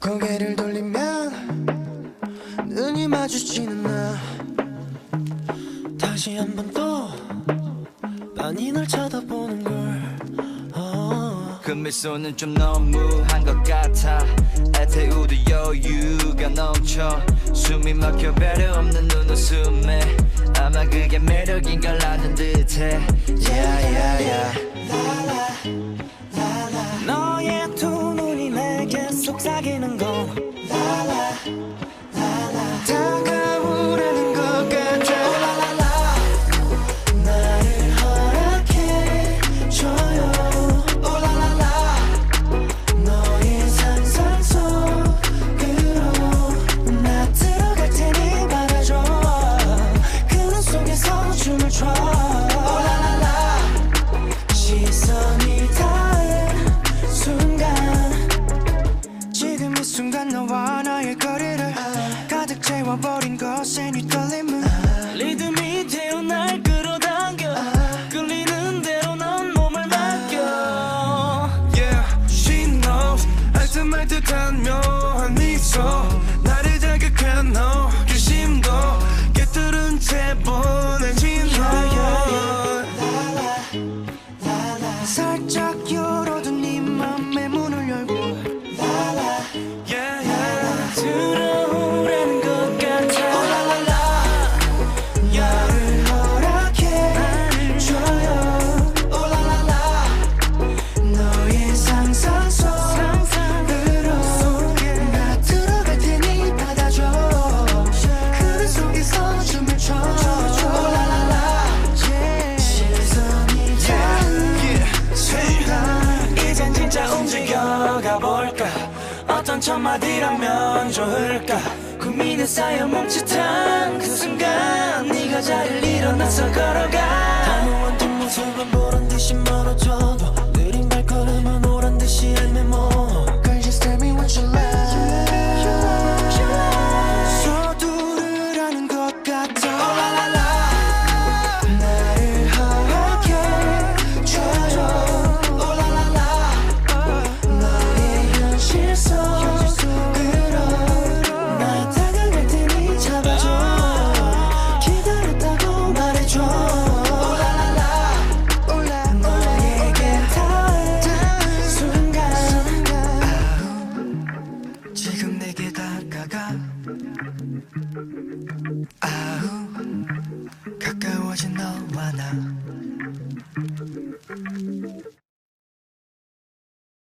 고개를 돌리면 눈이 마주치는 나 다시 한 번또 빤히 널 쳐다보는 걸 어. 그 미소는 좀 너무한 것 같아. 애태우도 여유가 넘쳐 숨이 막혀 배려 없는 눈웃음에 아마 그게 매력인 걸 아는 듯해. Yeah, yeah, yeah. 너의 두 눈이 내게 속삭이는 거. 다가오라 순간 너와 나의 거리를 가득 채워버린 것에 네 떨림은 리듬이 Yeah. 어떤 첫 마디라면 좋을까? 고민에 쌓여 멈칫한 그 순간 다가가 아우 가까워진 너와 나